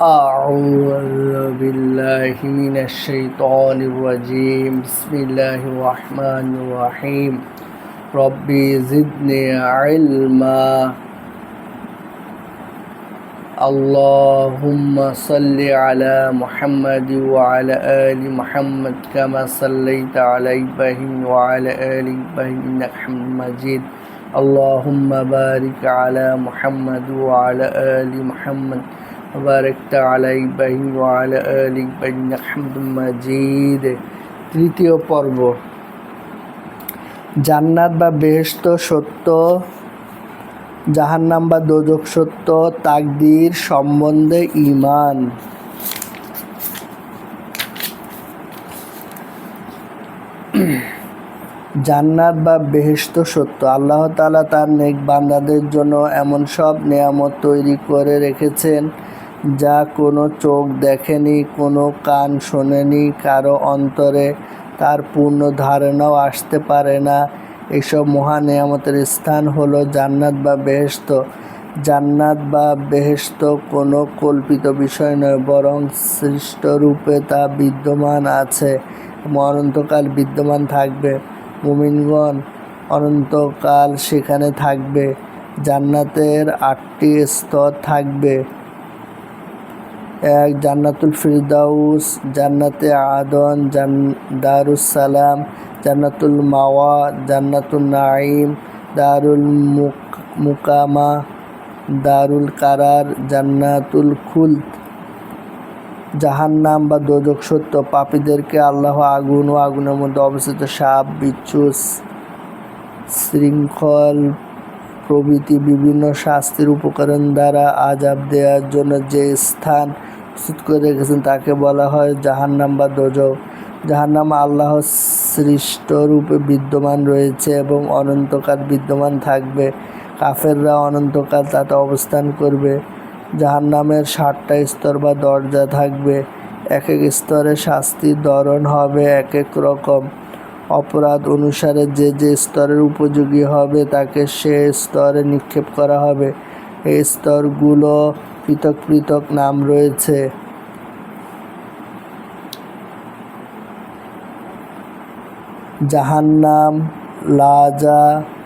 أعوذ بالله من الشيطان الرجيم. بسم الله الرحمن الرحيم. ربي زدني علما. اللهم صل على محمد وعلى آل محمد كما صليت على إبراهيم وعلى آل إبراهيم إنك حميد مجيد. اللهم بارك على محمد وعلى آل محمد وباركت على إبراهيم وعلى آل إبراهيم إنك حميد مجيد তৃতীয় পর্ব জান্নাত বা বেহেশত সত্য জাহান্নাম বা দোজক সত্য তাকদির সম্বন্ধে ইমান জান্নাত বা বেহেশত সত্য আল্লাহ তালা তার নেক বান্দাদের জন্য এমন সব নেয়ামত তৈরি করে রেখেছেন যা কোনো চোখ দেখেনি, কোনো কান শোনেনি, কারও অন্তরে তার পূর্ণ ধারণাও আসতে পারে না। এসব মহা নেয়ামতের স্থান হলো জান্নাত বা বেহেশত। জান্নাত বা বেহেশত কোনো কল্পিত বিষয় নয়, বরং সৃষ্ট রূপে তা বিদ্যমান আছে। অনন্তকাল বিদ্যমান থাকবে। মুমিনগণ অনন্তকাল সেখানে থাকবে। জান্নাতের আটটি স্তর থাকবে। এক, জান্নাতুল ফিরদাউস, জান্নাতে আদন, জান, দারুস সালাম, জান্নাতুল মাওয়া জান্নাতুল নাইম দারুল মুক, মুকামা, দারুল কারার, জান্নাতুল খুলদ। জাহান্নাম বা দোজক সত্য, পাপীদেরকে আল্লাহ আগুন ও আগুনের মধ্যে অবস্থিত সাপ, বিচ্ছু, শৃঙ্খল প্রভৃতি বিভিন্ন শাস্তির উপকরণ দ্বারা আজাব দেওয়ার জন্য যে স্থান প্রস্তুত করে রেখেছেন, তাকে বলা হয় জাহান্নাম বা দোজক জাহান্নাম আল্লাহ সৃষ্ট রূপে বিদ্যমান রয়েছে এবং অনন্তকাল বিদ্যমান থাকবে। কাফেররা অনন্তকাল তাতে অবস্থান করবে। জাহান্নামের ষাটটা স্তর বা দরজা থাকবে। এক এক স্তরে শাস্তির ধরন হবে এক এক রকম। অপরাধ অনুসারে যে যে স্তরের উপযোগী হবে, তাকে সে স্তরে নিক্ষেপ করা হবে। এই স্তরগুলো পৃথক পৃথক নাম রয়েছে। জাহান্নাম, লাজা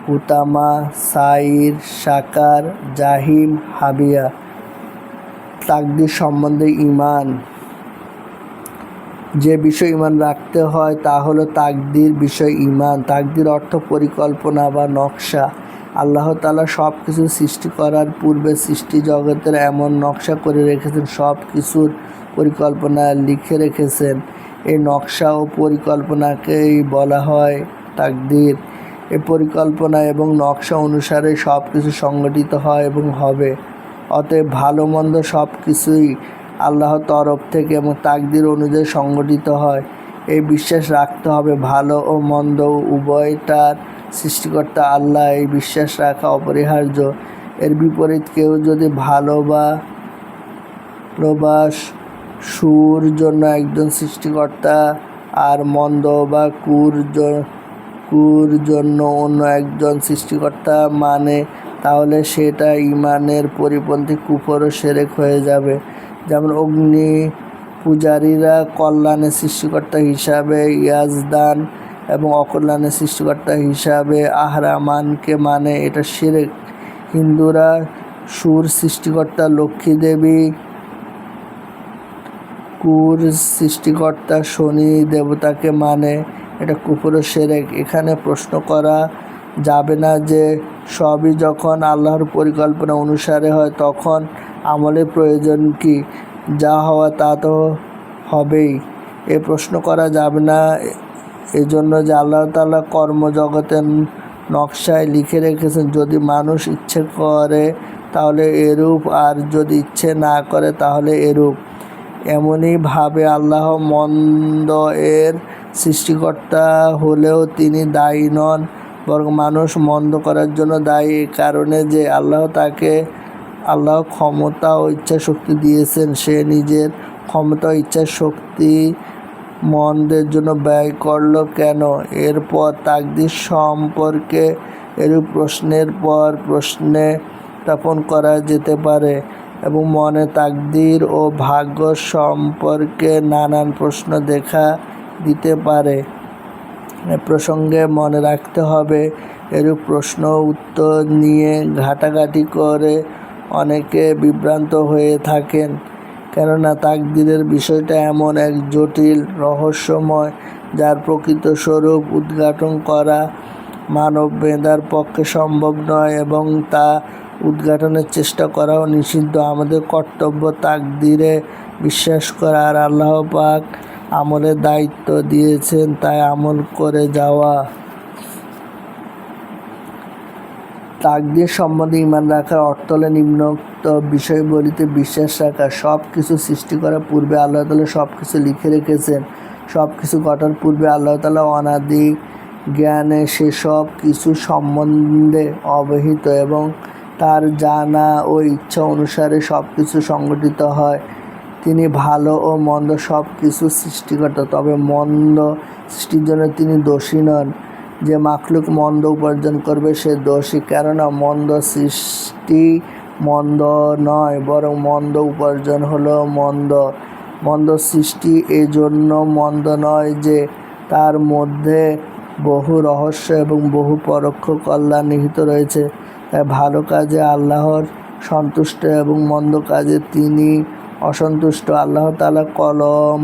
হুতামা সাইর সাকার জাহিম, হাবিয়া। তাকদির সম্বন্ধে ইমান যে বিষয় ইমান রাখতে হয় তা হলো তাকদির বিষয় ইমান তাকদির অর্থ পরিকল্পনা বা নকশা। আল্লাহ তালা সব কিছু সৃষ্টি করার পূর্বে সৃষ্টি জগতের এমন নকশা করে রেখেছেন সব কিছুর পরিকল্পনা লিখে রেখেছেন। এই নকশা ও পরিকল্পনাকেই বলা হয় তাকদির। এ পরিকল্পনা এবং নকশা অনুসারে সব কিছু সংগঠিত হয় এবং হবে। অতএব ভালো মন্দ সব কিছুই আল্লাহর তরফ থেকে এবং তাকদির অনুযায়ী সংগঠিত হয়। এই বিশ্বাস রাখতে হবে, ভালো ও মন্দ উভয়টার সৃষ্টিকর্তা আল্লাহ এই বিশ্বাস রাখা অপরিহার্য। এর বিপরীত কেউ যদি ভালো বা প্রবাস, সুর জন্য একজন সৃষ্টিকর্তা আর মন্দ বা কুর কুর জন্য অন্য একজন সৃষ্টিকর্তা মানে তাহলে সেটা ইমানের পরিপন্থী কুফর সেরেক হয়ে যাবে। যেমন অগ্নি পূজারীরা কল্যাণের সৃষ্টিকর্তা হিসাবে ইয়াজদান এবং অকল্যাণের সৃষ্টিকর্তা হিসাবে আহরামানকে মানে এটা সেরেক। হিন্দুরা সুর সৃষ্টিকর্তা লক্ষ্মী দেবী কুর সৃষ্টিকর্তা শনি দেবতাকে মানে এটা কুপুর সেরেক। এখানে প্রশ্ন করা যাবে না যে সবই যখন আল্লাহর পরিকল্পনা অনুসারে হয় তখন আমলের প্রয়োজন কি? যা হওয়া তা তো হবেই। এ প্রশ্ন করা যাবে না। এজন্য যে আল্লাহ তাল্লাহ কর্মজগতের নকশায় লিখে রেখেছেন, যদি মানুষ ইচ্ছে করে তাহলে এরূপ, আর যদি ইচ্ছে না করে তাহলে এরূপ। এমনইভাবে আল্লাহ মন্দ এর সৃষ্টিকর্তা হলেও তিনি দায়ী নন, বরং মানুষ মন্দ করার জন্য দায়ী। এই কারণে যে আল্লাহ তাকে, আল্লাহ ক্ষমতা ও ইচ্ছা শক্তি দিয়েছেন, সে নিজের ক্ষমতা ইচ্ছা শক্তি মন্দের জন্য ব্যয় করল কেন? এরপর তাকদির সম্পর্কে এরূপ প্রশ্নের পর প্রশ্নে স্থাপন করা যেতে পারে এবং মনে তাকদির ও ভাগ্য সম্পর্কে নানান প্রশ্ন দেখা দিতে পারে। প্রসঙ্গে মনে রাখতে হবে, এরূপ প্রশ্ন উত্তর নিয়ে ঘাটাঘাটি করে অনেকে বিভ্রান্ত হয়ে থাকেন। কেননা তাকদিরের বিষয়টা এমন এক জটিল রহস্যময়, যার প্রকৃত স্বরূপ উদ্ঘাটন করা মানব মেধার পক্ষে সম্ভব নয় এবং তা উদ্ঘাটনের চেষ্টা করাও নিষিদ্ধ। আমাদের কর্তব্য তাকদিরে বিশ্বাস করা আর আল্লাহ পাক আমলের দায়িত্ব দিয়েছেন, তাই আমল করে যাওয়া। তাকদির সম্বন্ধে ইমান রাখার অর্থ হলো নিম্নোক্ত বিষয়বলিতে বিশ্বাস রাখা। সব কিছু সৃষ্টি করার পূর্বে আল্লাহ তালা সব কিছু লিখে রেখেছেন। সব কিছু ঘটার পূর্বে আল্লাহ তালা অনাদি জ্ঞানে সেসব কিছু সম্বন্ধে অবহিত এবং তার জানা ও ইচ্ছা অনুসারে সব কিছু সংগঠিত হয়। তিনি ভালো ও মন্দ সব কিছু সৃষ্টিকর্তা, তবে মন্দ সৃষ্টির জন্য তিনি দোষী নন। যে মাখলুক মন্দ উপার্জন করবে সে দোষী, কেননা মন্দ সৃষ্টি মন্দ নয়, বরং মন্দ উপার্জন হলো মন্দ। মন্দ সৃষ্টি এজন্য মন্দ নয় যে তার মধ্যে বহু রহস্য এবং বহু পরোক্ষ কল্যাণ নিহিত রয়েছে। তাই ভালো কাজে আল্লাহর সন্তুষ্ট এবং মন্দ কাজে তিনি অসন্তুষ্ট। আল্লাহ তালা কলম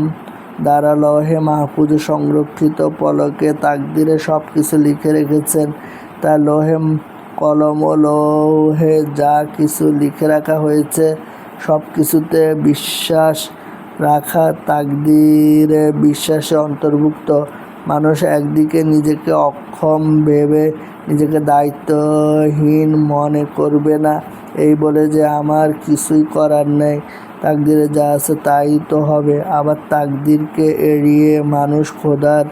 দ্বারা লহে মাহফুজে, সংরক্ষিত পলকে তাকদিরে সব কিছু লিখে রেখেছেন। তা লোহে কলম ও লোহে যা কিছু লিখে রাখা হয়েছে সব কিছুতে বিশ্বাস রাখা তাকদিরে বিশ্বাসে অন্তর্ভুক্ত। মানুষ একদিকে নিজেকে অক্ষম ভেবে নিজেকে দায়িত্বহীন মনে করবে না, এই বলে যে, আমার কিছুই করার নেই। তাকদিরে যা আছে তাই তো হবে। আবার তাকদিরকে এড়িয়ে মানুষ খোদার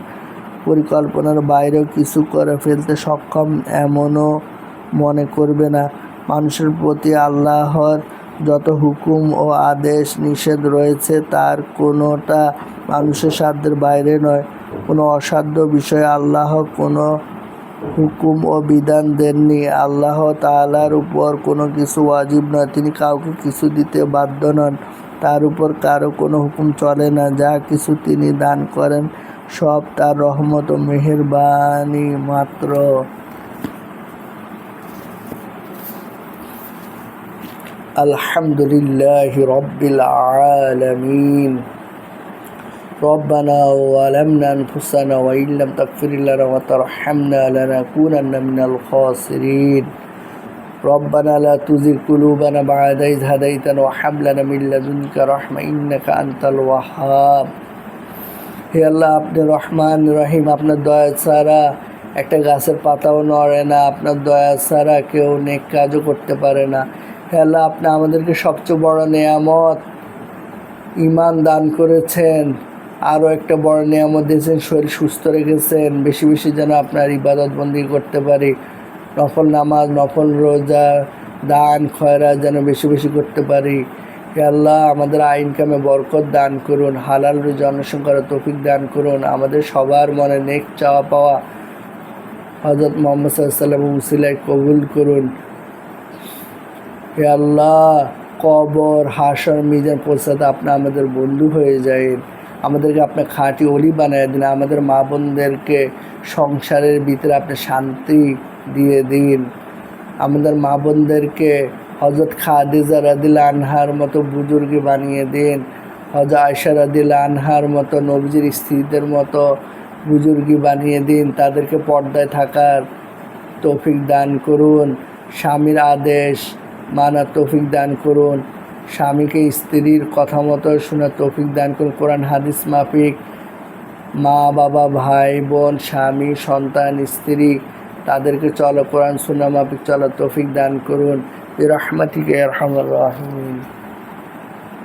পরিকল্পনার বাইরেও কিছু করে ফেলতে সক্ষম এমনও মনে করবে না। মানুষের প্রতি আল্লাহর যত হুকুম ও আদেশ নিষেধ রয়েছে, তার কোনোটা মানুষের সাধ্যের বাইরে নয়। কোনো অসাধ্য বিষয়ে আল্লাহ কোনো হুকুম ও বিধান দেননি। আল্লাহ তাআলার উপর কোনো কিছু ওয়াজিব নয়। তিনি কাউকে কিছু দিতে বাধ্য নন। তার উপর কারও কোনো হুকুম চলে না। যা কিছু তিনি দান করেন, সব তার রহমত ও মেহেরবানি মাত্র। আলহামদুলিল্লাহ রব্বিল আলামিন। ربنا ظلمنا أنفسنا وإن لم تغفر لنا وترحمنا لنكونن من الخاسرين ربنا لا تزغ قلوبنا بعد إذ هديتنا وهب لنا من لدنك رحمة إنك أنت الوهاب হে আল্লাহ আপনি রহমান রহিম আপনার দয়া ছাড়া একটা গাছের পাতাও নড়ে না আপনার দয়া ছাড়া কেউ নেক কাজও করতে পারে না হে আল্লাহ আপনি আমাদেরকে সবচেয়ে বড় নেয়ামত ইমান দান করেছেন আরও একটা বড় নিয়ামত দিয়েছেন, শরীর সুস্থ রেখেছেন, বেশি বেশি যেন আপনার ইবাদত বন্দি করতে পারি। নফল নামাজ, নফল রোজা, দান, খয়রা যেন বেশি বেশি করতে পারি। আল্লাহ, আমাদের আইন কামে বরকত দান করুন, হালাল রোজা অন্বেষণ করার তৌফিক দান করুন। আমাদের সবার মনে নেক চাওয়া পাওয়া হজরত মোহাম্মদ সাল্লাম উসিলায় কবুল করুন। হে আল্লাহ, কবর, হাসর, মিজান পৌঁছাতে আপনি আমাদের বন্ধু হয়ে যায় আমাদেরকে আপনি খাঁটি অলি বানিয়ে দিন, আমাদের মা বোনদেরকে সংসারের ভিতরে আপনি শান্তি দিয়ে দিন। আমাদের মা বোনদেরকে হজরত খাদিজা রাদিল আনহার মতো বুজুর্গি বানিয়ে দিন হজরত আয়সা রাদিল আনহার মতো নবজির স্ত্রীদের মতো বুজুর্গি বানিয়ে দিন, তাদেরকে পর্দায় থাকার তৌফিক দান করুন, স্বামীর আদেশ মানার তৌফিক দান করুন। স্বামীকে স্ত্রীর কথা মতো শোনার তৌফিক দান করুন কোরআন, হাদিস মাফিক, মা, বাবা, ভাই, বোন, স্বামী, সন্তান, স্ত্রী, তাদেরকে চলো কোরআন শোনা মাফিক, চলো তৌফিক দান করুন। রহমাতিকে রহমান। রাহিম